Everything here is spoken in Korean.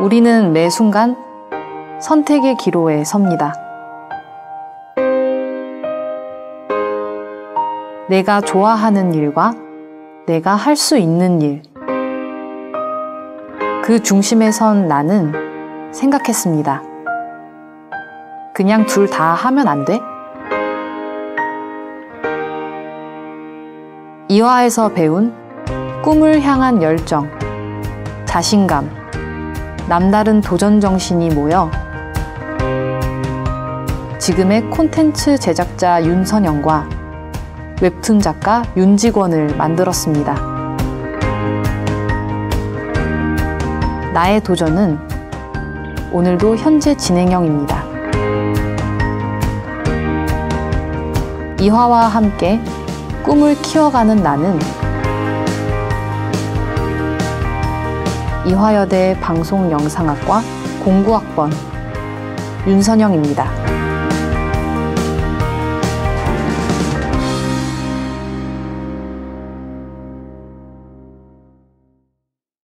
우리는 매 순간 선택의 기로에 섭니다. 내가 좋아하는 일과 내가 할 수 있는 일. 그 중심에 선 나는 생각했습니다. 그냥 둘 다 하면 안 돼? 이화에서 배운 꿈을 향한 열정, 자신감, 남다른 도전 정신이 모여 지금의 콘텐츠 제작자 윤선영과 웹툰 작가 윤직원을 만들었습니다. 나의 도전은 오늘도 현재 진행형입니다. 이화와 함께 꿈을 키워가는 나는 이화여대 방송영상학과 공구학번 윤선영입니다.